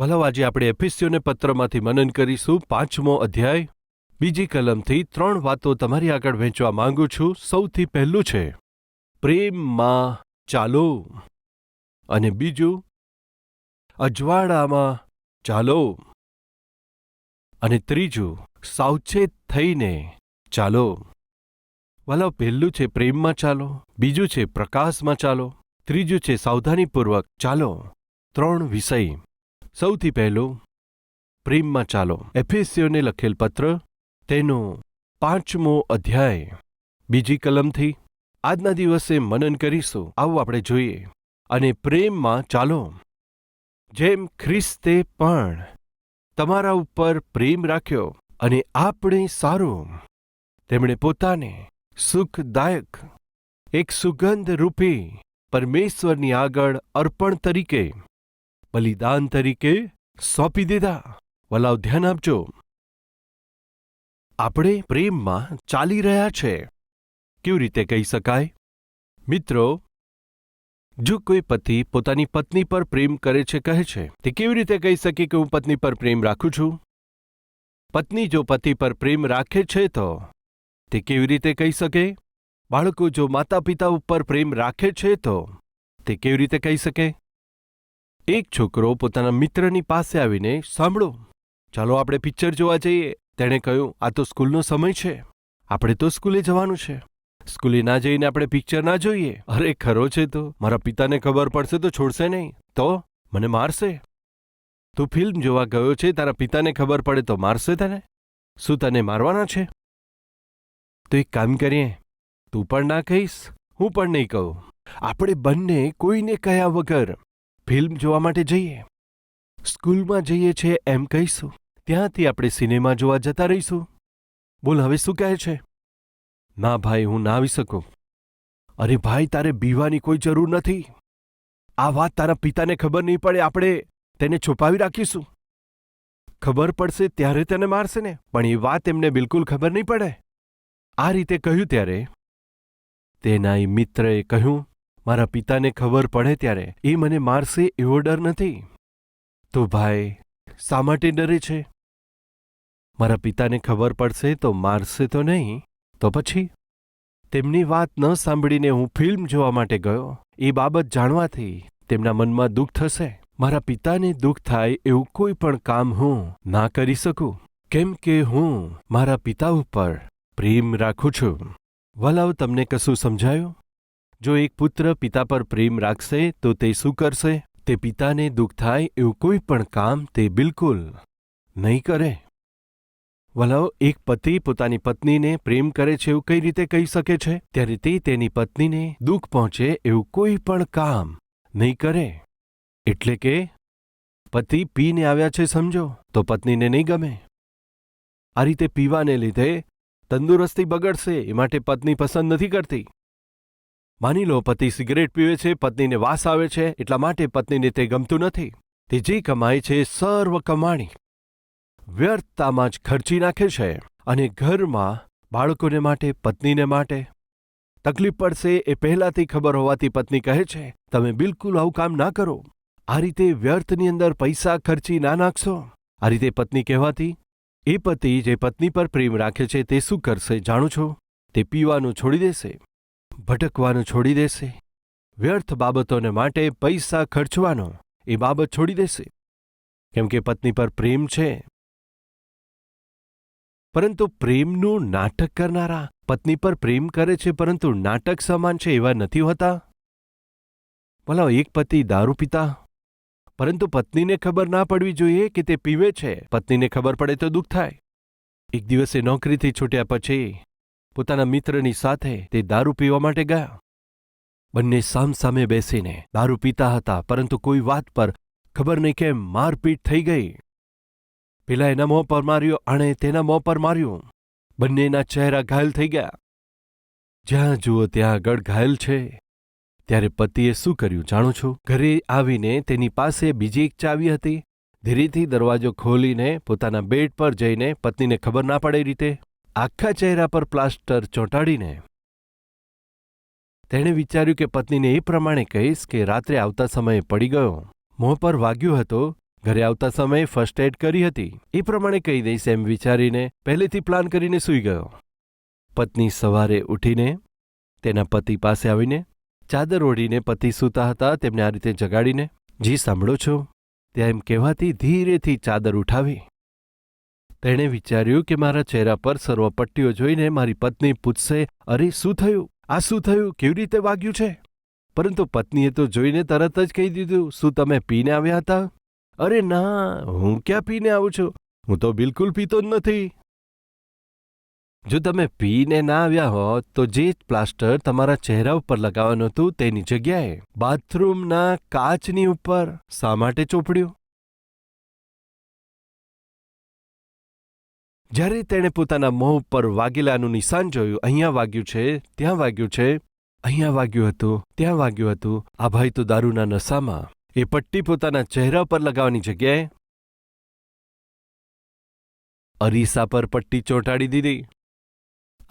વલાવ આજે આપણે એફિસ્યોને પત્રમાંથી મનન કરીશું પાંચમો અધ્યાય. બીજી કલમથી ત્રણ વાતો તમારી આગળ વહેંચવા માંગુ છું. સૌથી પહેલું છે, પ્રેમમાં ચાલો. અને બીજું, અજવાળામાં ચાલો. અને ત્રીજું, સાવચેત થઈને ચાલો. વલાવ પહેલું છે, પ્રેમમાં ચાલો. બીજું છે, પ્રકાશમાં ચાલો. ત્રીજું છે, સાવધાનીપૂર્વક ચાલો. ત્રણ વિષય. સૌથી પહેલું, પ્રેમમાં ચાલો. એફેસીઓને લખેલ પત્ર, તેનો પાંચમો અધ્યાય. બીજી કલમથી, આજના દિવસે મનન કરીશું. આવું આપણે જોઈએ. અને પ્રેમમાં ચાલો. જેમ ખ્રિસ્તે પણ તમારા ઉપર પ્રેમ રાખ્યો અને આપણે સારું. તેમણે પોતાને સુખદાયક, એક સુગંધ રૂપી પરમેશ્વરની આગળ અર્પણ તરીકે બલિદાન તરીકે સોંપી દીધા. વલાવ ધ્યાન આપજો. આપણે પ્રેમમાં ચાલી રહ્યા છે. કેવી રીતે કહી શકાય? મિત્રો, જો કોઈ પતિ પોતાની પત્ની પર પ્રેમ કરે છે, કહે છે, તે કેવી રીતે કહી શકે કે હું પત્ની પર પ્રેમ રાખું છું? પત્ની જો પતિ પર પ્રેમ રાખે છે, તો તે કેવી રીતે કહી શકે? બાળકો જો માતા પિતા ઉપર પ્રેમ રાખે છે, તો તે કેવી રીતે કહી શકે? એક છોકરો પોતાના મિત્રની પાસે આવીને, સાંભળો, ચાલો આપણે પિક્ચર જોવા જઈએ. તેણે કહ્યું, આ તો સ્કૂલનો સમય છે. આપણે તો સ્કૂલે જવાનું છે. સ્કૂલે ના જઈને આપણે પિક્ચર ના જોઈએ. અરે, ખરો છે તો. મારા પિતાને ખબર પડશે તો છોડશે નહીં. તો? મને મારશે? તું ફિલ્મ જોવા ગયો છે, તારા પિતાને ખબર પડે તો મારશે તને? શું તને મારવાના છે? તો એક કામ કરીએ. તું પણ ના કહીશ, હું પણ નહીં કહું. આપણે બંને કોઈને કહ્યા વગર ફિલ્મ જોવા માટે જઈએ. સ્કૂલમાં જઈએ છે એમ કહીશું. ત્યાંથી આપણે સિનેમા જોવા જતા રહીશું. બોલ, હવે શું કહે છે? ના ભાઈ, હું ના આવી શકું. અરે ભાઈ, તારે બીવાની કોઈ જરૂર નથી. આ વાત તારા પિતાને ખબર નહીં પડે, આપણે તેને છુપાવી રાખીશું. ખબર પડશે ત્યારે તેને મારશે ને, પણ એ વાત એમને બિલકુલ ખબર નહીં પડે. આ રીતે કહ્યું ત્યારે તેના એ મિત્રએ કહ્યું મારા પિતાને ખબર પડે ત્યારે એ મને મારશે એવો ડર નથી. તો ભાઈ, શા માટે ડરે છે? મારા પિતાને ખબર પડશે તો મારશે તો નહીં, તો પછી? તેમની વાત ન સાંભળીને હું ફિલ્મ જોવા માટે ગયો. એ બાબત જાણવાથી તેમના મનમાં દુઃખ થશે. મારા પિતાને દુઃખ થાય એવું કોઈ પણ કામ હું ના કરી શકું. કેમ કે હું મારા પિતા ઉપર પ્રેમ રાખું છું. વલાવ, તમને કશું સમજાયું? જો એક પુત્ર પિતા પર પ્રેમ રાખશે, તો તે શું કરશે? તે પિતાને દુઃખ થાય એવું કોઈ પણ કામ તે બિલકુલ નહીં કરે. વલાવ, એક પતિ પોતાની પત્નીને પ્રેમ કરે છે એવું કઈ રીતે કહી શકે છે? ત્યારે તે તેની પત્નીને દુઃખ પહોંચે એવું કોઈ પણ કામ નહીં કરે. એટલે કે, પતિ પીને આવ્યા છે સમજો, તો પત્નીને નહીં ગમે. આ રીતે પીવાને લીધે તંદુરસ્તી બગડશે, એ માટે પત્ની પસંદ નથી કરતી. માની લો, પતિ સિગરેટ પીવે છે, પત્નીને વાસ આવે છે, એટલા માટે પત્નીને તે ગમતું નથી. તે જે કમાય છે, સર્વ કમાણી. વ્યર્થતામાં જ ખર્ચી નાખે છે અને ઘરમાં બાળકોને માટે, પત્નીને માટે. તકલીફ પડશે એ પહેલાથી ખબર હોવાથી પત્ની કહે છે, તમે બિલકુલ આવું કામ ના કરો. આ રીતે વ્યર્થની અંદર પૈસા ખર્ચી ના નાખશો. આ રીતે પત્ની કહેવાથી એ પતિ જે પત્ની પર પ્રેમ રાખે છે, તે શું કરશે જાણો છો? તે પીવાનું છોડી દેશે. ભટકવાનું છોડી દેશે. વ્યર્થ બાબતોને માટે પૈસા ખર્ચવાનો એ બાબત છોડી દેશે. કેમ કે પત્ની પર પ્રેમ છે. પરંતુ પ્રેમનું નાટક કરનારા પત્ની પર પ્રેમ કરે છે, પરંતુ નાટક સમાન છે એવા નથી હોતા. ભલા એક પતિ દારૂ પીતા, પરંતુ પત્નીને ખબર ના પડવી જોઈએ કે તે પીવે છે. પત્નીને ખબર પડે તો દુઃખ થાય. એક દિવસે નોકરીથી છૂટ્યા પછી પોતાના મિત્રની સાથે તે દારૂ પીવા માટે ગયા. બંને સામસામે બેસીને દારૂ પીતા હતા, પરંતુ કોઈ વાત પર ખબર નહીં કેમ મારપીટ થઈ ગઈ. પેલા એના મોં પર માર્યો અને તેના મોં પર માર્યું. બંનેના ચહેરા ઘાયલ થઈ ગયા. જ્યાં જુઓ ત્યાં આગળ ઘાયલ છે. ત્યારે પતિએ શું કર્યું જાણો છો? ઘરે આવીને તેની પાસે બીજી એક ચાવી હતી. ધીરેથી દરવાજો ખોલીને પોતાના બેડ પર જઈને પત્નીને ખબર ના પડે રીતે આખા ચહેરા પર પ્લાસ્ટર ચોંટાડીને. તેણે વિચાર્યું કે પત્નીને એ પ્રમાણે કહીશ કે રાત્રે આવતા સમયે પડી ગયો. મોં પર વાગ્યો હતો. ઘરે આવતા સમયે ફર્સ્ટ એડ કરી હતી. એ પ્રમાણે કહી દઈશ એમ વિચારીને પહેલેથી પ્લાન કરીને સૂઈ ગયો. પત્ની સવારે ઉઠીને તેના પતિ પાસે આવીને ચાદર ઓઢીને પતિ સૂતા હતા, તેમને આ રીતે જગાડીને, જી, સાંભળો છો. ત્યાં એમ કહેવાથી ધીરેથી ચાદર ઉઠાવી તેણે વિચાર્યું કે મારા ચહેરા પર સર્વપટ્ટીઓ જોઈને મારી પત્ની પૂછશે, અરે, શું થયું? આ શું થયું? કેવી રીતે વાગ્યું છે? પરંતુ પત્નીએ તો જોઈને તરત જ કહી દીધું, શું તમે પીને આવ્યા હતા? અરે, ના, હું ક્યાં પીને આવું છું? હું તો બિલકુલ પીતો જ નથી. જો તમે પીને ના આવ્યા હોત, તો જે પ્લાસ્ટર તમારા ચહેરા ઉપર લગાવવાનું હતું તેની જગ્યાએ, બાથરૂમના કાચની ઉપર, શા માટે ચોપડ્યું? જ્યારે તેણે પોતાના મોં ઉપર વાગેલાનું નિશાન જોયું, અહીંયા વાગ્યું છે, ત્યાં વાગ્યું છે, અહીંયા વાગ્યું હતું, ત્યાં વાગ્યું હતું, આ ભાઈ તો દારૂના નશામાં. એ પટ્ટી પોતાના ચહેરા પર લગાવવાની જગ્યાએ અરીસા પર પટ્ટી ચોંટાડી દીધી.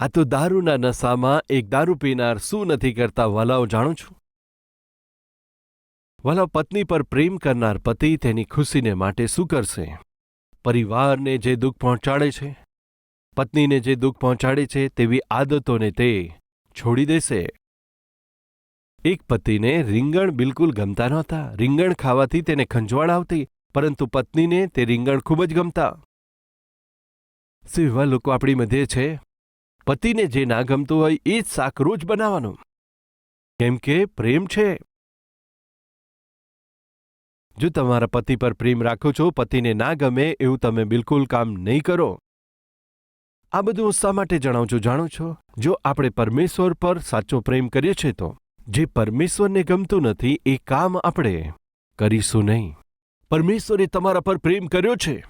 આ તો દારૂના નશામાં એક દારૂ પીનાર શું નથી કરતા, વલાઓ જાણું છું. વલાવ પત્ની પર પ્રેમ કરનાર પતિ તેની ખુશીને માટે શું કરશે? પરિવારને જે દુઃખ પહોંચાડે છે, પત્નીને જે દુઃખ પહોંચાડે છે તેવી આદતોને તે છોડી દેશે. એક પતિને રીંગણ બિલકુલ ગમતા નહોતા. રીંગણ ખાવાથી તેને ખંજવાળ આવતી, પરંતુ પત્નીને તે રીંગણ ખૂબ જ ગમતા. શું એવા લોકો આપણી મધ્યે છે? પતિને જે ના ગમતું હોય એ જ શાક રોજ બનાવવાનું. કેમ કે પ્રેમ છે. જો તમારા પતિ પર પ્રેમ રાખો છો, પતિને ના ગમે એવું તમે બિલકુલ કામ નહીં કરો. આ બધું હું શા માટે જણાવું છું? જાણો છો? જો આપણે પરમેશ્વર પર સાચો પ્રેમ કરીએ છીએ તો. જે પરમેશ્વરને ગમતું નથી, એ કામ આપણે કરીશું નહીં. પરમેશ્વરે તમારા પર પ્રેમ કર્યો છે.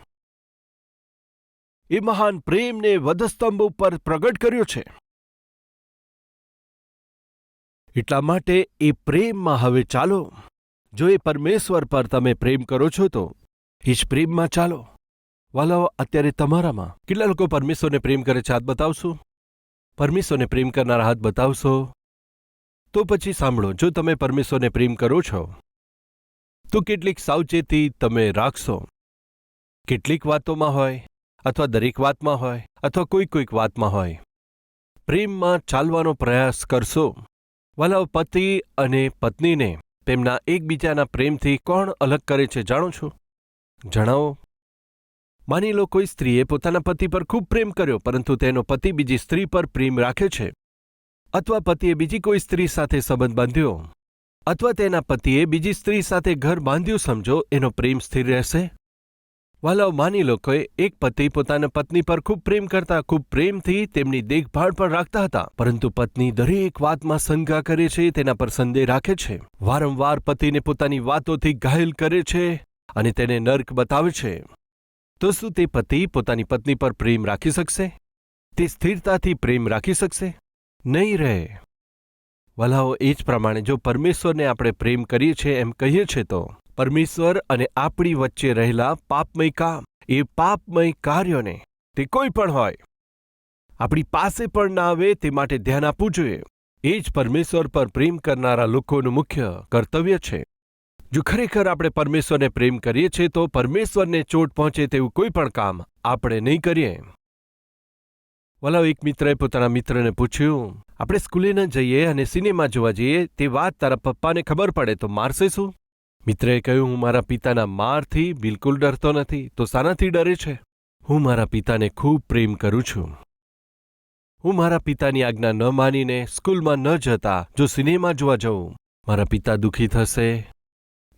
એ મહાન પ્રેમને વધસ્તંભ ઉપર પ્રગટ કર્યો છે. એટલા માટે એ પ્રેમમાં હવે ચાલો. જો એ પરમેશ્વર પર તમે પ્રેમ કરો છો તો એ જ પ્રેમમાં ચાલો. વાલાઓ અત્યારે તમારામાં કેટલા લોકો પરમેશ્વરને પ્રેમ કરે છે? હાથ બતાવશો? પરમેશ્વરને પ્રેમ કરનારા હાથ બતાવશો? તો પછી સાંભળો, જો તમે પરમેશ્વરને પ્રેમ કરો છો, તો કેટલીક સાવચેતી તમે રાખશો. કેટલીક વાતોમાં હોય, અથવા દરેક વાતમાં હોય, અથવા કોઈક કોઈક વાતમાં હોય. પ્રેમમાં ચાલવાનો પ્રયાસ કરશો. વાલાઓ પતિ અને પત્નીને તેમના એકબીજાના પ્રેમથી કોણ અલગ કરે છે જાણો છો? જણાવો. માની લો કોઈ સ્ત્રીએ પોતાના પતિ પર ખૂબ પ્રેમ કર્યો, પરંતુ તેનો પતિ બીજી સ્ત્રી પર પ્રેમ રાખે છે. અથવા પતિએ બીજી કોઈ સ્ત્રી સાથે સંબંધ બાંધ્યો. અથવા તેના પતિએ બીજી સ્ત્રી સાથે ઘર બાંધ્યું, સમજો, એનો પ્રેમ સ્થિર રહેશે? વાલાઓ માની લોકોએ એક પતિ પોતાના પત્ની પર ખૂબ પ્રેમ કરતા, ખૂબ પ્રેમથી તેમની દેખભાળ પણ રાખતા હતા. પરંતુ પત્ની દરેક વાતમાં શંકા કરે છે, તેના પર સંદેહ રાખે છે. વારંવાર પતિને પોતાની વાતોથી ઘાયલ કરે છે અને તેને નર્ક બતાવે છે. તો શું તે પતિ પોતાની પત્ની પર પ્રેમ રાખી શકશે? તે સ્થિરતાથી પ્રેમ રાખી શકશે? નહીં રહે. વલાઓ, એ જ પ્રમાણે જો પરમેશ્વરને આપણે પ્રેમ કરીએ છીએ એમ કહીએ છીએ તો પરમેશ્વર અને આપણી વચ્ચે રહેલા પાપમય કામ, એ પાપમય કાર્યોને તે કોઈ પણ હોય. આપણી પાસે પણ ના આવે તે માટે ધ્યાન આપવું જોઈએ. એ જ પરમેશ્વર પર પ્રેમ કરનારા લોકોનું મુખ્ય કર્તવ્ય છે. જો ખરેખર આપણે પરમેશ્વરને પ્રેમ કરીએ છીએ, તો પરમેશ્વરને ચોટ પહોંચે તેવું કોઈ પણ કામ આપણે નહીં કરીએ. વલાવ એક મિત્રએ પોતાના મિત્રને પૂછ્યું, આપણે સ્કૂલે ન જઈએ અને સિનેમા જોવા જઈએ? તે વાત તારા પપ્પાને ખબર પડે તો મારશે શું? મિત્રએ કહ્યું, હું મારા પિતાના મારથી બિલકુલ ડરતો નથી. તો શાનાથી ડરે છે? હું મારા પિતાને ખૂબ પ્રેમ કરું છું. હું મારા પિતાની આજ્ઞા ન માનીને સ્કૂલમાં ન જતા, જો સિનેમા જોવા જઉં, મારા પિતા દુઃખી થશે,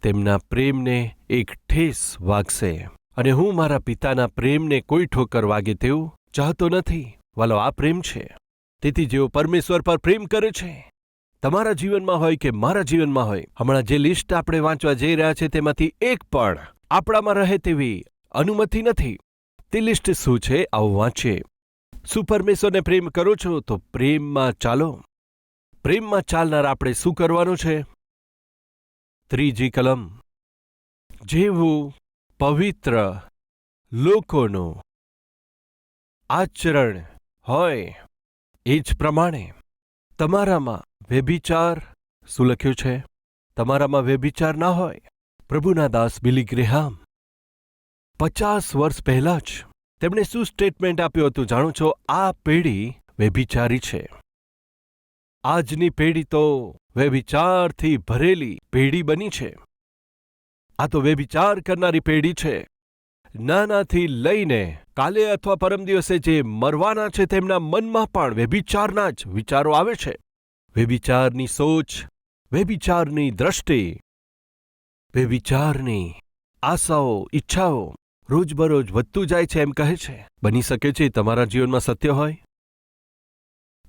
તેમના પ્રેમને એક ઠેસ વાગશે. અને હું મારા પિતાના પ્રેમને કોઈ ઠોકર વાગે તેવું ચાહતો નથી. વાલો, આ પ્રેમ છે. તેથી જેઓ પરમેશ્વર પર પ્રેમ કરે છે તમારા જીવનમાં હોય કે મારા જીવનમાં હોય, હમણાં જે લિસ્ટ આપણે વાંચવા જઈ રહ્યા છે તેમાંથી એક પણ આપણામાં રહે તેવી અનુમતિ નથી. તે લિસ્ટ શું છે આવું વાંચીએ. શું પરમેશ્વરને પ્રેમ કરો છો તો પ્રેમમાં ચાલો. પ્રેમમાં ચાલનાર આપણે શું કરવાનું છે? ત્રીજી કલમ. જેવું પવિત્ર લોકોનું આચરણ હોય એ જ પ્રમાણે તમારામાં વ્યભિચાર શું લખ્યું છે? તમારામાં વ્યભિચાર ના હોય? પ્રભુના દાસ બિલી ગ્રેહામ. પચાસ વર્ષ પહેલા જ તેમણે શું સ્ટેટમેન્ટ આપ્યું હતું જાણો છો? આ પેઢી વ્યભિચારી છે. આજની પેઢી તો વ્યભિચારથી ભરેલી પેઢી બની છે. આ તો વ્યભિચાર કરનારી પેઢી છે. નાનાથી લઈને કાલે અથવા પરમ દિવસે જે મરવાના છે તેમના મનમાં પણ વ્યભિચારના જ વિચારો આવે છે. વ્યભિચારની સોચ, વ્યભિચારની દ્રષ્ટિ, વ્યભિચારની આશાઓ, ઈચ્છાઓ રોજબરોજ વધતું જાય છે એમ કહે છે. બની શકે છે તમારા જીવનમાં સત્ય હોય?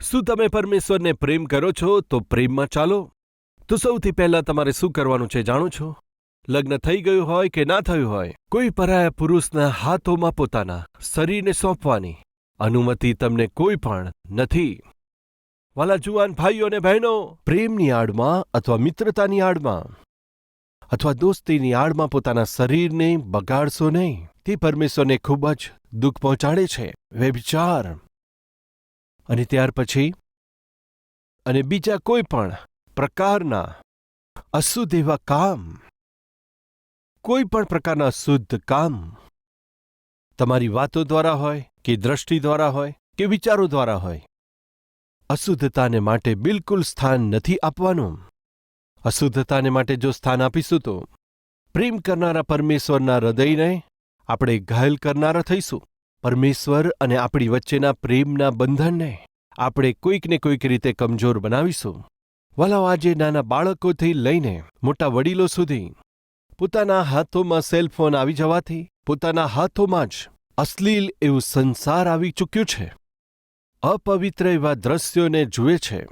શું તમે પરમેશ્વરને પ્રેમ કરો છો? તો પ્રેમમાં ચાલો. તો સૌથી પહેલા તમારે શું કરવાનું છે જાણો છો? લગ્ન થઈ ગયું હોય કે ના થયું હોય, કોઈ પરાયા પુરુષના હાથોમાં પોતાના શરીરને સોંપવાની અનુમતિ તમને કોઈ પણ નથી. વાલા જુવાન ભાઈઓ અને બહેનો, પ્રેમની આડમાં અથવા મિત્રતાની આડમાં અથવા દોસ્તીની આડમાં પોતાના શરીરને બગાડશો નહીં. તે પરમેશ્વરને ખૂબ જ દુઃખ પહોંચાડે છે. વ્યભિચાર. અને ત્યાર પછી અને બીજા કોઈ પણ પ્રકારના અશુદ્ધ એવા કામ કોઈ પણ પ્રકારના શુદ્ધ કામ તમારી વાતો દ્વારા હોય કે દ્રષ્ટિ દ્વારા હોય કે વિચારો દ્વારા હોય, અશુદ્ધતાને માટે બિલકુલ સ્થાન નથી આપવાનું. અશુદ્ધતાને માટે જો સ્થાન આપીશું તો પ્રેમ કરનારા પરમેશ્વરના હૃદયને આપણે ઘાયલ કરનારા થઈશું. પરમેશ્વર અને આપણી વચ્ચેના પ્રેમના બંધનને આપણે કોઈકને કોઈક રીતે કમજોર બનાવીશું. વલાવ આજે નાના બાળકોથી લઈને મોટા વડીલો સુધી પોતાના હાથોમાં સેલફોન આવી જવાથી પોતાના હાથોમાં જ અશ્લીલ એવું સંસાર આવી ચૂક્યું છે. અપવિત્ર એવા દ્રશ્યોને જુએ છે.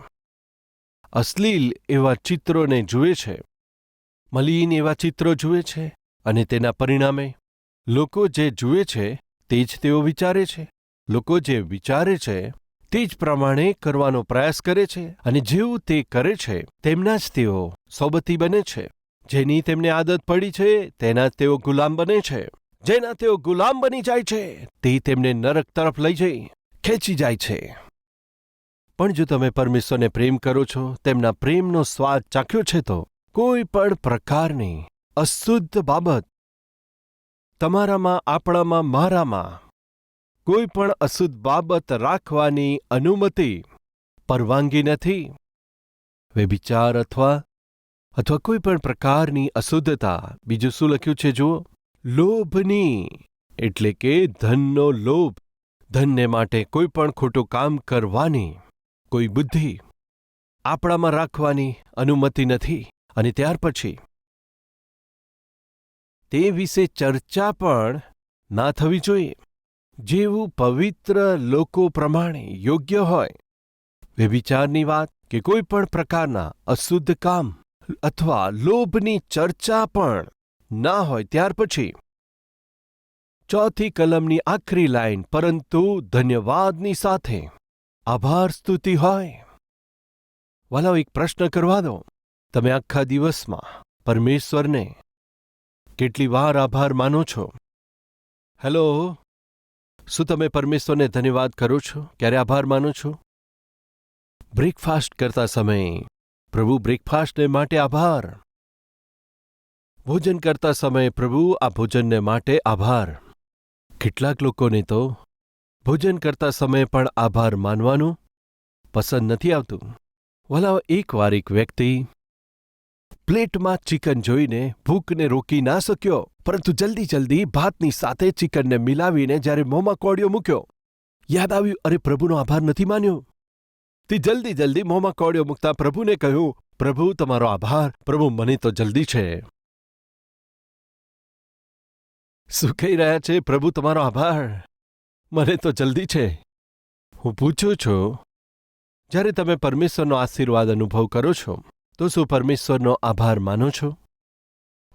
અશ્લીલ એવા ચિત્રોને જુએ છે. મલિન એવા ચિત્રો જુએ છે અને તેના પરિણામે લોકો જે જુએ છે તે જ તેઓ વિચારે છે. લોકો જે વિચારે છે તે જ પ્રમાણે કરવાનો પ્રયાસ કરે છે અને જેવું તે કરે છે તેમના જ તેઓ સોબતી બને છે. જેની તેમને આદત પડી છે, તેના તેઓ ગુલામ બને છે. જેના તેઓ ગુલામ બની જાય છે, તે તેમને નરક તરફ લઈ જઈ, ખેંચી જાય છે. પણ જો તમે પરમેશ્વરને પ્રેમ કરો છો, તેમના પ્રેમનો સ્વાદ ચાખ્યો છે તો કોઈ પણ પ્રકારની અશુદ્ધ બાબત તમારામાં, આપણામાં, મારામાં કોઈ પણ અશુદ્ધ બાબત રાખવાની અનુમતિ પરવાનગી નથી. વ્યભિચાર અથવા અથવા કોઈ પણ પ્રકારની અશુદ્ધતા. બીજું શું લખ્યું છે જુઓ? લોભની. એટલે કે ધનનો લોભ. ધનને માટે કોઈ પણ ખોટું કામ કરવાની કોઈ બુદ્ધિ. આપણામાં રાખવાની અનુમતિ નથી. અને ત્યાર પછી તે વિશે ચર્ચા પણ ના થવી જોઈએ. જેવું પવિત્ર લોકો પ્રમાણે યોગ્ય હોય. વ્યભિચારની વાત કે કોઈ પણ પ્રકારના અશુદ્ધ કામ. અથવા લોભની ચર્ચા પણ ના હોય ત્યાર પછી. ચોથી કલમની આખરી લાઈન, પરંતુ ધન્યવાદની સાથે આભાર સ્તુતિ હોય. વાલાઓ એક પ્રશ્ન કરવા દો. તમે આખા દિવસમાં પરમેશ્વરને કેટલી વાર આભાર માનો છો? હેલો? શું તમે પરમેશ્વરને ધન્યવાદ કરો છો? ક્યારે આભાર માનો છો? બ્રેકફાસ્ટ કરતા સમયે પ્રભુ બ્રેકફાસ્ટને માટે આભાર. ભોજન કરતા સમયે પ્રભુ, આ ભોજનને માટે આભાર. કેટલાક લોકોને તો ભોજન કરતા સમયે પણ આભાર માનવાનું પસંદ નથી આવતું. વલાવ એકવાર એક વ્યક્તિ પ્લેટમાં ચિકન જોઈને ભૂખને રોકી ના શક્યો, પરંતુ જલ્દી જલ્દી ભાતની સાથે ચિકનને મિલાવીને જ્યારે મોંમાં કોડિયો મૂક્યો. યાદ આવ્યું, અરે પ્રભુનો આભાર નથી માન્યો. તે જલ્દી જલ્દી મોંમાં કોળિયો મૂકતા પ્રભુને કહ્યું, પ્રભુ, તમારો આભાર. પ્રભુ, મને તો જલ્દી છે. શું કહી રહ્યા છે? પ્રભુ, તમારો આભાર. મને તો જલ્દી છે. હું પૂછું છું, જ્યારે તમે પરમેશ્વરનો આશીર્વાદ અનુભવ કરો છો, તો શું પરમેશ્વરનો આભાર માનો છો?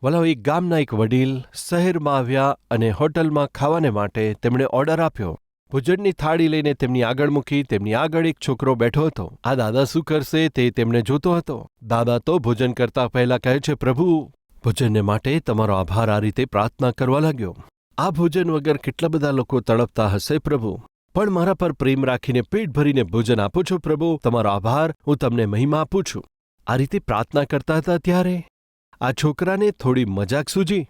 વલાવ એક ગામના એક વડીલ શહેરમાં આવ્યા અને હોટલમાં ખાવાને માટે તેમણે ઓર્ડર આપ્યો. ભોજનની થાળી લઈને તેમની આગળ મૂકી તેમની આગળ એક છોકરો બેઠો હતો. આ દાદા શું કરશે તે તેમને જોતો હતો. દાદા તો ભોજન કરતા પહેલા કહે છે, પ્રભુ, ભોજનને માટે તમારો આભાર આ રીતે પ્રાર્થના કરવા લાગ્યો. આ ભોજન વગર કેટલા બધા લોકો તડપતા હશે, પ્રભુ? પણ મારા પર પ્રેમ રાખીને પેટ ભરીને ભોજન આપો છો, પ્રભુ. તમારો આભાર હું તમને મહિમા આપું છું આ રીતે પ્રાર્થના કરતા હતા ત્યારે આ છોકરાને થોડી મજાક સૂજી.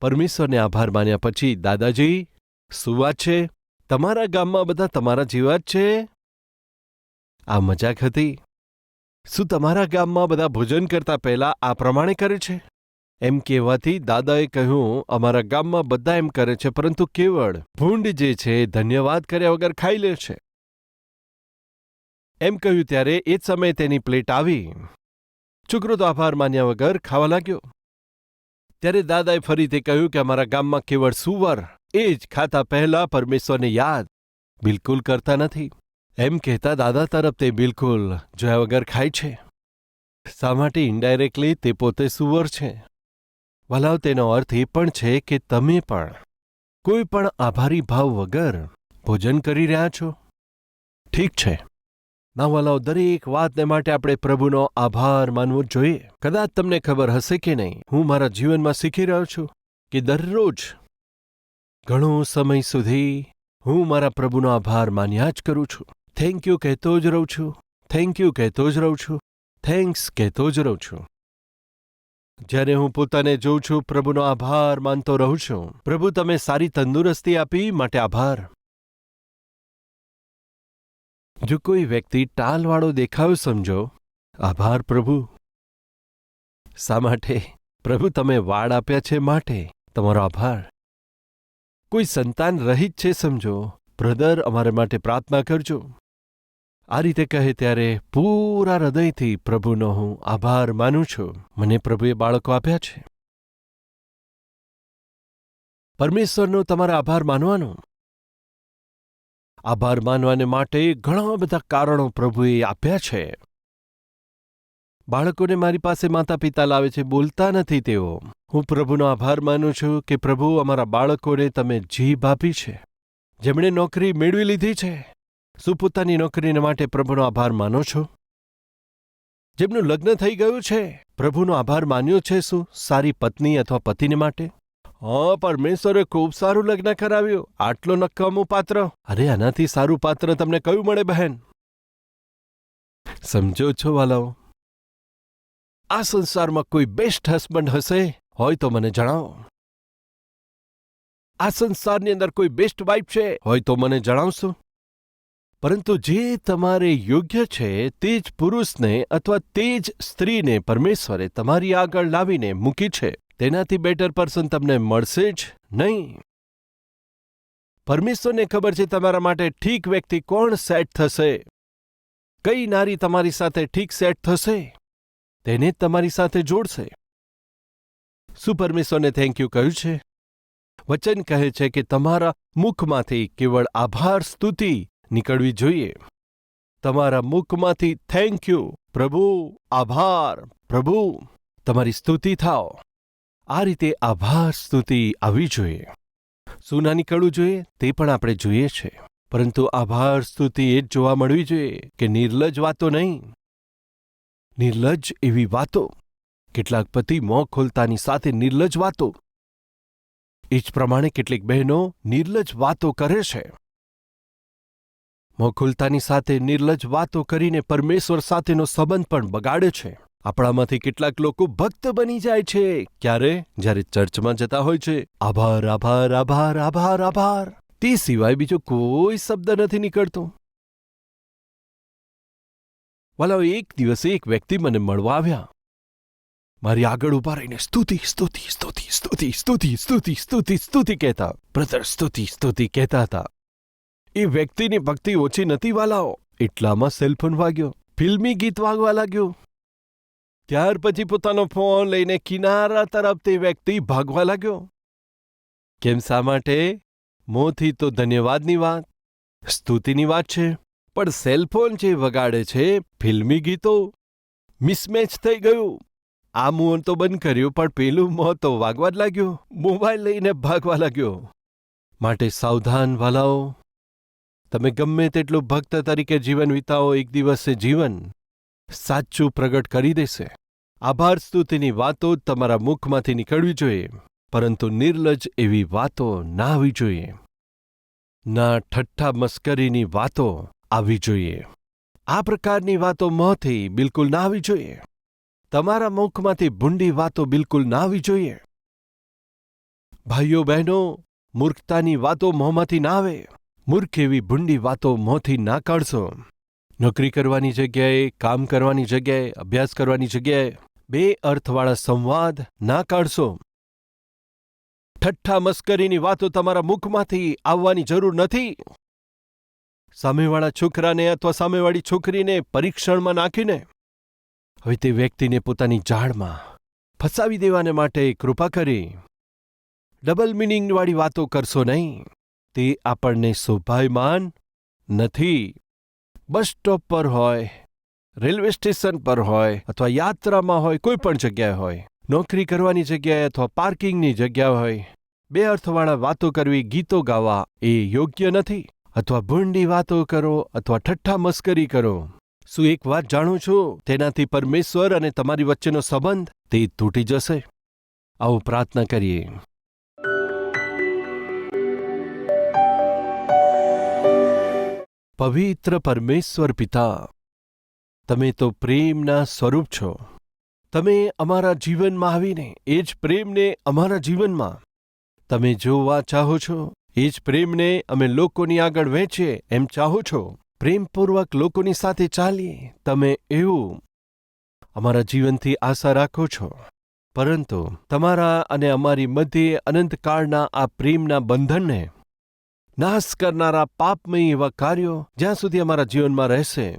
પરમેશ્વરને આભાર માન્યા પછી દાદાજી, શું વાત છે? તમારા ગામમાં બધા તમારા જેવા જ છે? આ મજાક હતી. શું તમારા ગામમાં બધા ભોજન કરતા પહેલા આ પ્રમાણે કરે છે? એમ કહેવાથી દાદાએ કહ્યું, અમારા ગામમાં બધા એમ કરે છે, પરંતુ કેવળ ભૂંડ જે છે, ધન્યવાદ કર્યા વગર ખાઈ લે છે. એમ કહ્યું ત્યારે એ જ સમયે તેની પ્લેટ આવી. છોકરો તો આભાર માન્યા વગર ખાવા લાગ્યો. ત્યારે દાદાએ ફરીથી કહ્યું કે, અમારા ગામમાં કેવળ સુવર એ જ ખાતા પહેલા પરમેશ્વરને યાદ બિલકુલ કરતા નથી. એમ કહેતા દાદા તરફ તે બિલકુલ જોયા વગર ખાય છે. શા માટે ઇન્ડાયરેક્ટલી તે પોતે સુવર છે? વલાવ, તેનો અર્થ એ પણ છે કે તમે પણ કોઈ પણ આભારી ભાવ વગર ભોજન કરી રહ્યા છો. ઠીક છે. ના વલાવ, દરેક વાતને માટે આપણે પ્રભુનો આભાર માનવો જોઈએ. કદાચ તમને ખબર હશે કે નહીં, હું મારા જીવનમાં શીખી રહ્યો છું કે દરરોજ ઘણો સમય સુધી હું મારા પ્રભુનો આભાર માન્યા જ કરું છું. થેન્ક યુ કહેતો જ રહું છું. થેન્ક યુ કહેતો જ રહું છું. થેન્ક્સ કહેતો જ રહું છું. જ્યારે હું પોતાને જોઉં છું, પ્રભુનો આભાર માનતો રહું છું. પ્રભુ, તમે સારી તંદુરસ્તી આપી માટે આભાર. જો કોઈ વ્યક્તિ ટાલવાળો દેખાવ સમજો, આભાર પ્રભુ. શા માટે? પ્રભુ, તમે વાળ આપ્યા છે માટે તમારો આભાર. કોઈ સંતાન રહિત છે સમજો. બ્રધર અમારે માટે પ્રાર્થના કરજો. આ રીતે કહે ત્યારે પૂરા હૃદયથી પ્રભુનો હું આભાર માનું છું. મને પ્રભુએ બાળકો આપ્યા છે. પરમેશ્વરનો તમારે આભાર માનવાનો. આભાર માનવાને માટે ઘણા બધા કારણો પ્રભુએ આપ્યા છે. બાળકોને મારી પાસે માતા પિતા લાવે છે, બોલતા નથી તેઓ. હું પ્રભુનો આભાર માનું છું કે પ્રભુ અમારા બાળકોને તમે જીભ આપી છે. જેમણે નોકરી મેળવી લીધી છે. શું પોતાની નોકરીને માટે પ્રભુનો આભાર માનો છો? જેમનું લગ્ન થઈ ગયું છે, પ્રભુનો આભાર માન્યો છે શું સારી પત્ની અથવા પતિને માટે? હા, પરમેશ્વરે ખૂબ સારું લગ્ન કરાવ્યું. આટલો નક્કામું પાત્ર. અરે, આનાથી સારું પાત્ર તમને કયું મળે, બહેન? સમજો છો વાલાઓ? આ સંસારમાં કોઈ બેસ્ટ હસબન્ડ હશે? હોય તો મને જણાવો. આ સંસારની અંદર કોઈ બેસ્ટ વાઇફ છે? હોય તો મને જણાવશો. પરંતુ જે તમારે યોગ્ય છે તે જ પુરુષને અથવા તે જ સ્ત્રીને પરમેશ્વરે તમારી આગળ લાવીને મૂકી છે. તેનાથી બેટર પર્સન તમને મળશે જ નહીં. પરમેશ્વરને ખબર છે તમારા માટે ઠીક વ્યક્તિ કોણ સેટ થશે? કઈ નારી તમારી સાથે ઠીક સેટ થશે? તેને તમારી સાથે જોડશે. શું પરમેશ્વરને થેન્ક યુ કહ્યું છે. વચન કહે છે કે તમારા મુખમાંથી કેવળ આભાર સ્તુતિ નીકળવી જોઈએ. તમારા મુખમાંથી થેન્ક યુ પ્રભુ, આભાર, પ્રભુ, તમારી સ્તુતિ થાઓ. આ રીતે આભાર સ્તુતિ આવવી જોઈએ. શું ના નીકળવું જોઈએ? તે પણ આપણે જોઈએ છે. પરંતુ આભાર સ્તુતિ એ જ જોવા મળવી જોઈએ કે નિર્લજ વાતો નહીં. નિર્લજ એવી વાતો કેટલાક પતિ મોં ખોલતાની સાથે નિર્લજ વાતો. એ જ પ્રમાણે કેટલીક બહેનો નિર્લજ વાતો કરે છે. મોં ખુલતાની સાથે નિર્લજ વાતો કરીને પરમેશ્વર સાથેનો સંબંધ પણ બગાડે છે. આપણામાંથી કેટલાક લોકો ભક્ત બની જાય છે. ક્યારે? જ્યારે ચર્ચમાં જતા હોય છે. આભાર આભાર આભાર આભાર આભાર. તે સિવાય બીજો કોઈ શબ્દ નથી નીકળતો. વાલાઓ એક દિવસે એક વ્યક્તિ મને મળવા આવ્યા. મારી આગળ ઊભા રહીને સ્તુતિ સ્તુતિ સ્તુતિ સ્તુતિ સ્તુતિ સ્તુતિ સ્તુતિ સ્તુતિ કહેતા. બ્રધર સ્તુતિ સ્તુતિ કહેતા હતા. એ વ્યક્તિની ભક્તિ ઓછી નથી વાલાઓ. એટલામાં સેલફોન વાગ્યો. ફિલ્મી ગીત વાગવા લાગ્યું. ત્યાર પછી પોતાનો ફોન લઈને કિનારા તરફ તે વ્યક્તિ ભાગવા લાગ્યો. કેમ શા માટે? મોંથી તો ધન્યવાદની વાત. સ્તુતિની વાત છે. પણ સેલફોન જે વગાડે છે, ફિલ્મી ગીતો મિસમેચ થઈ ગયું. આ મું તો બંધ કર્યું, પણ પેલું મોં તો વાગવા જ લાગ્યું. મોબાઈલ લઈને ભાગવા લાગ્યો. માટે સાવધાન વાલાઓ. તમે ગમે તેટલું ભક્ત તરીકે જીવન વિતાવો, એક દિવસે જીવન સાચું પ્રગટ કરી દેશે. આભાર સ્તુતિની વાતો જ તમારા મુખમાંથી નીકળવી જોઈએ, પરંતુ નિર્લજ એવી વાતો ના આવી જોઈએ. ના ઠઠ્ઠા મસ્કરીની વાતો આવવી જોઈએ. આ પ્રકારની વાતો મોંથી બિલકુલ ના આવી જોઈએ. તમારા મુખમાંથી ભૂંડી વાતો બિલકુલ ના આવી જોઈએ. ભાઈઓ બહેનો, મૂર્ખતાની વાતો મોંમાંથી ના આવે. મૂર્ખ એવી ભૂંડી વાતો મોંથી ના કાઢશો. નોકરી કરવાની જગ્યાએ, કામ કરવાની જગ્યાએ, અભ્યાસ કરવાની જગ્યાએ બે અર્થવાળા સંવાદ ના કાઢશો. ઠઠ્ઠા મસ્કરીની વાતો તમારા મુખમાંથી આવવાની જરૂર નથી. સામેવાળા છોકરાને અથવા સામેવાળી છોકરીને પરીક્ષણમાં નાખીને હવે તે વ્યક્તિને પોતાની જાળમાં ફસાવી દેવાને માટે કૃપા કરી. ડબલ મિનિંગવાળી વાતો કરશો નહીં. તે આપણને શોભાયમાન નથી. બસ સ્ટોપ પર હોય, રેલવે સ્ટેશન પર હોય, અથવા યાત્રામાં હોય, કોઈ પણ જગ્યાએ હોય, નોકરી કરવાની જગ્યાએ અથવા પાર્કિંગની જગ્યા હોય, બે અર્થવાળા વાતો કરવી, ગીતો ગાવા એ યોગ્ય નથી. અથવા ભૂંડી વાતો કરો અથવા ઠઠ્ઠા મસ્કરી કરો. શું એક વાત જાણો છો? તેનાથી પરમેશ્વર અને તમારી વચ્ચેનો સંબંધ તે તૂટી જશે. આવો પ્રાર્થના કરીએ. પવિત્ર પરમેશ્વર પિતા, તમે તો પ્રેમના સ્વરૂપ છો. તમે અમારા જીવનમાં આવીને એ જ પ્રેમને અમારા જીવનમાં, તમે જોવા ચાહો છો, એ જ પ્રેમને અમે લોકોની આગળ વહેંચીએ એમ ચાહો છો. પ્રેમપૂર્વક લોકોની સાથે ચાલીએ. તમે એવું અમારા જીવનથી આશા રાખો છો. પરંતુ તમારા અને અમારી મધ્યે અનંતકાળના આ પ્રેમના બંધનને નાશ કરનારા પાપમય એવા કાર્યો જ્યાં સુધી અમારા જીવનમાં રહેશે.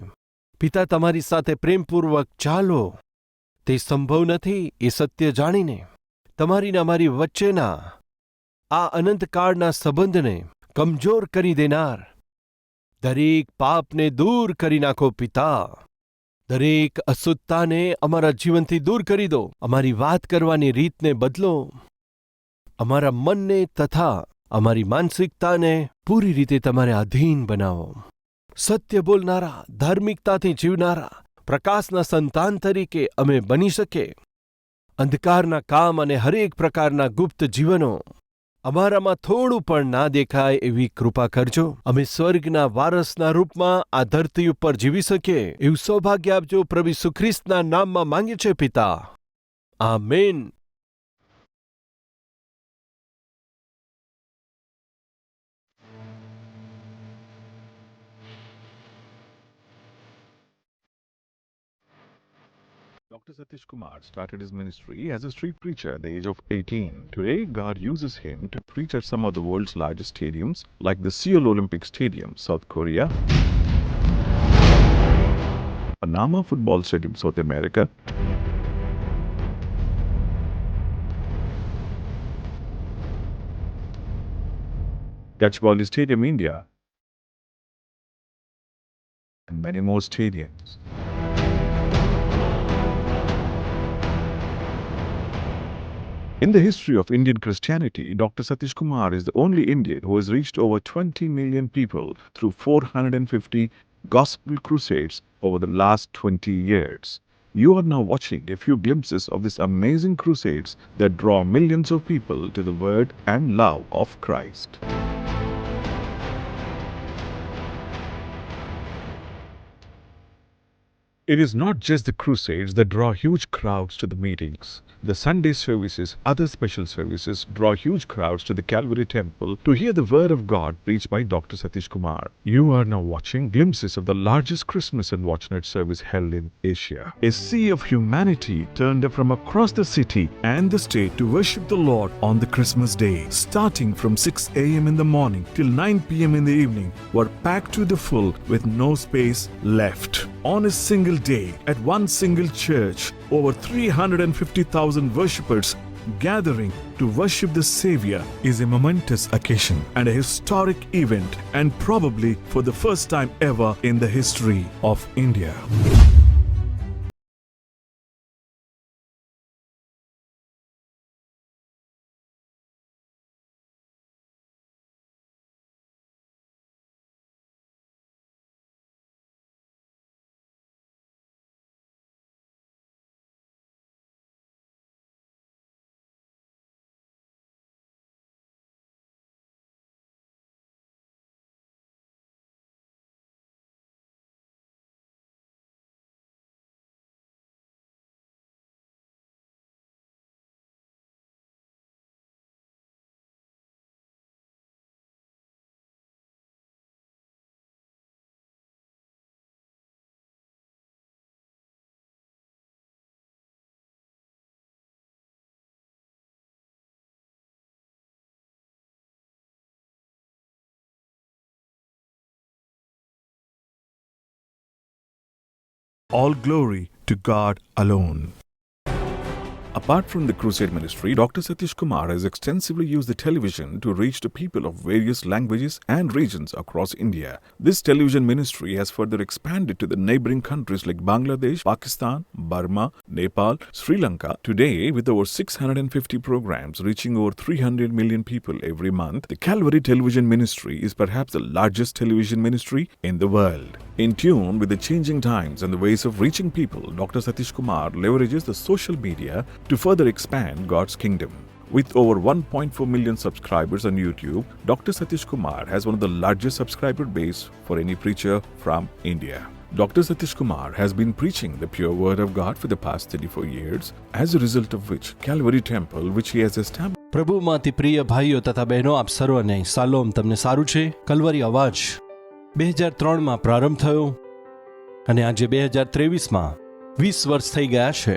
પિતા તમારી સાથે પ્રેમપૂર્વક ચાલો. તે સંભવ નથી, એ સત્ય જાણીને. તમારી ને અમારી વચ્ચેના આ અનંતકાળના સંબંધને કમજોર કરી દેનાર દરેક પાપને દૂર કરી નાખો, પિતા. દરેક અશુદ્ધતાને અમારા જીવનથી દૂર કરી દો. અમારી વાત કરવાની રીતને બદલો. અમારા મનને તથા અમારી માનસિકતાને પૂરી રીતે તમારે આધીન બનાવો. સત્ય બોલનારા, ધાર્મિકતાથી જીવનારા, પ્રકાશના સંતાન તરીકે અમે બની શકીએ અંધકારના કામ અને હરેક પ્રકારના ગુપ્ત જીવનો અમારામાં થોડું પણ ના દેખાય એવી કૃપા કરજો. અમે સ્વર્ગના વારસના રૂપમાં આ ધરતી ઉપર જીવી શકીએ. એવું સૌભાગ્ય આપજો પ્રભુ સુખ્રિસ્તના નામમાં માંગે છે, પિતા. Amen. Dr. Satish Kumar started his ministry as a street preacher at the age of 18. Today, God uses him to preach at some of the world's largest stadiums, like the Seoul Olympic Stadium, South Korea, Panama Football Stadium, South America, Gachibowli Stadium, India, and many more stadiums. In the history of Indian Christianity, Dr. Satish Kumar is the only Indian who has reached over 20 million people through 450 gospel crusades over the last 20 years. You are now watching a few glimpses of these amazing crusades that draw millions of people to the word and love of Christ. It is not just the crusades that draw huge crowds to the meetings. The Sunday services, other special services draw huge crowds to the Calvary Temple to hear the Word of God preached by Dr. Satish Kumar. You are now watching glimpses of the largest Christmas and Watchnight service held in Asia. A sea of humanity turned up from across the city and the state to worship the Lord on the Christmas day, starting from 6 a.m. in the morning till 9 p.m. in the evening, were packed to the full with no space left. On a single day, at one single church, over 350,000 worshippers gathering to worship the Savior is a momentous occasion and a historic event, and probably for the first time ever in the history of India. All glory to God alone. Apart from the crusade ministry, Dr. Satish Kumar has extensively used the television to reach the people of various languages and regions across India. This television ministry has further expanded to the neighboring countries like Bangladesh, Pakistan, Burma, Nepal, Sri Lanka. Today, with over 650 programs reaching over 300 million people every month, the Calvary Television Ministry is perhaps the largest television ministry in the world. In tune with the changing times and the ways of reaching people, Dr. Satish Kumar leverages the social media to further expand God's kingdom. With over 1.4 million subscribers on YouTube, Dr. Satish Kumar has one of the largest subscriber base for any preacher from India. Dr. Satish Kumar has been preaching the pure word of God for the past 34 years, as a result of which Calvary Temple, which he has established પ્રભુમાંથી પ્રિય ભાઈઓ તથા બહેનો આપ સર્વને સાલોમ તમને સારું છે કલવરી અવાજ બે હજાર ત્રણમાં પ્રારંભ થયો અને આજે બે હજાર ત્રેવીસમાં વીસ વર્ષ થઈ ગયા છે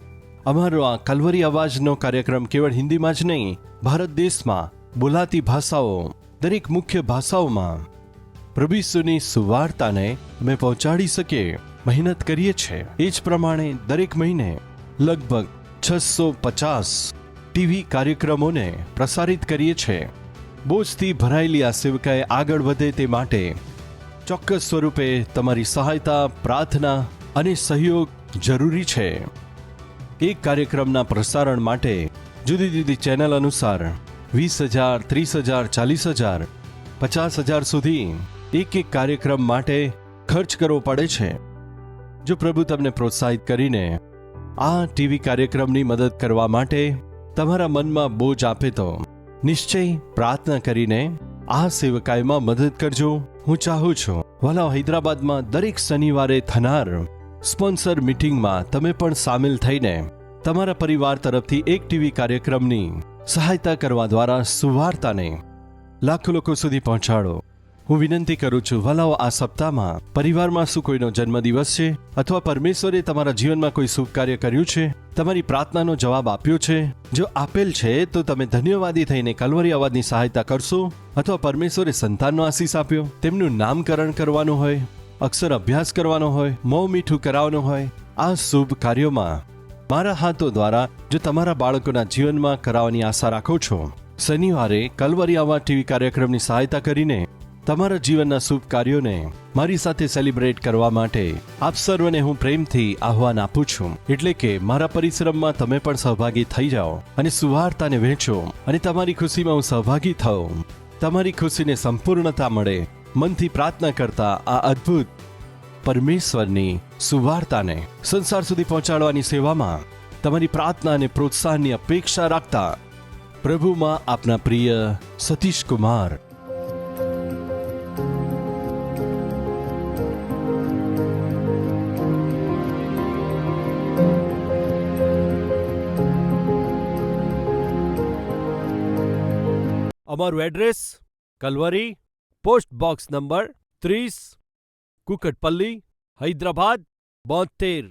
અમારો આ કલવરી અવાજનો કાર્યક્રમ કેવળ હિન્દીમાં જ નહીં, ભારત દેશમાં બોલાતી ભાષાઓ, દરેક મુખ્ય ભાષાઓમાં પ્રભુ સુવાર્તાને અમે પહોંચાડી શકીએ, મહેનત કરીએ છીએ. એ જ પ્રમાણે દરેક મહિને લગભગ છસો પચાસ ટીવી કાર્યક્રમોને પ્રસારિત કરીએ છીએ. બોજથી ભરાયેલી આ સેવકાએ આગળ વધે તે માટે ચોક્કસ સ્વરૂપે તમારી સહાયતા, પ્રાર્થના અને સહયોગ જરૂરી છે. એક કાર્યક્રમના પ્રસારણ માટે જુદી જુદી ચેનલ અનુસાર વીસ હજાર, ત્રીસ હજાર, ચાલીસ હજાર, પચાસ હજાર સુધી એક એક કાર્યક્રમ માટે ખર્ચ કરવો પડે છે. જો પ્રભુ તમને પ્રોત્સાહિત કરીને આ ટીવી કાર્યક્રમની મદદ કરવા માટે તમારા મનમાં બોજ આપે તો નિશ્ચય પ્રાર્થના કરીને આ સેવકાયમાં મદદ કરજો. હું ચાહું છું. વાલા હૈદરાબાદમાં દરેક શનિવારે થનાર સ્પોન્સર મીટિંગમાં તમે પણ સામેલ થઈને તમારા પરિવાર તરફથી એક ટીવી કાર્યક્રમની સહાયતા કરવા દ્વારા સુવાર્તાને લાખો લોકો સુધી પહોંચાડો. હું વિનંતી કરું છું વલાઓ આ સપ્તાહમાં પરિવારમાં શું કોઈનો જન્મદિવસ છે અથવા પરમેશ્વરે તમારા જીવનમાં કોઈ શુભ કાર્ય કર્યું છે? તમારી પ્રાર્થનાનો જવાબ આપ્યો છે, જો આપેલ છે, તો તમે ધન્યવાદી થઈને કલવરી અવાજની સહાયતા કરશો અથવા પરમેશ્વરે સંતાનનો આશીષ આપ્યો? તેમનું નામકરણ કરવાનું હોય? અક્ષર અભ્યાસ કરવાનો હોય, મોં મીઠું કરાવવાનું હોય, આ શુભ કાર્યોમાં. મારા હાથો દ્વારા જો તમારા બાળકોના જીવનમાં કરાવવાની આશા રાખો છો, શનિવારે કલવરિયામાં ટીવી કાર્યક્રમની સહાયતા કરીને તમારા જીવનના શુભ કાર્યોને મારી સાથે સેલિબ્રેટ કરવા માટે આપ સર્વને હું પ્રેમથી આહવાન આપું છું. એટલે કે મારા પરિશ્રમમાં તમે પણ સહભાગી થઈ જાઓ અને સુવાર્તાને વહેંચો અને તમારી ખુશીમાં હું સહભાગી થઉં. તમારી ખુશીને સંપૂર્ણતા મળે મનથી પ્રાર્થના કરતા આ અદ્ભુત પરમેશ્વરની સુવાર્તાને સંસાર સુધી પહોંચાડવાની સેવામાં તમારી પ્રાર્થના અને પ્રોત્સાહનની અપેક્ષા રાખતા પ્રભુમાં આપના પ્રિય સતીશ કુમાર અમારું address Calvary post box number ત્રીસ કુકટપલ્લી હૈદરાબાદ બોતેર.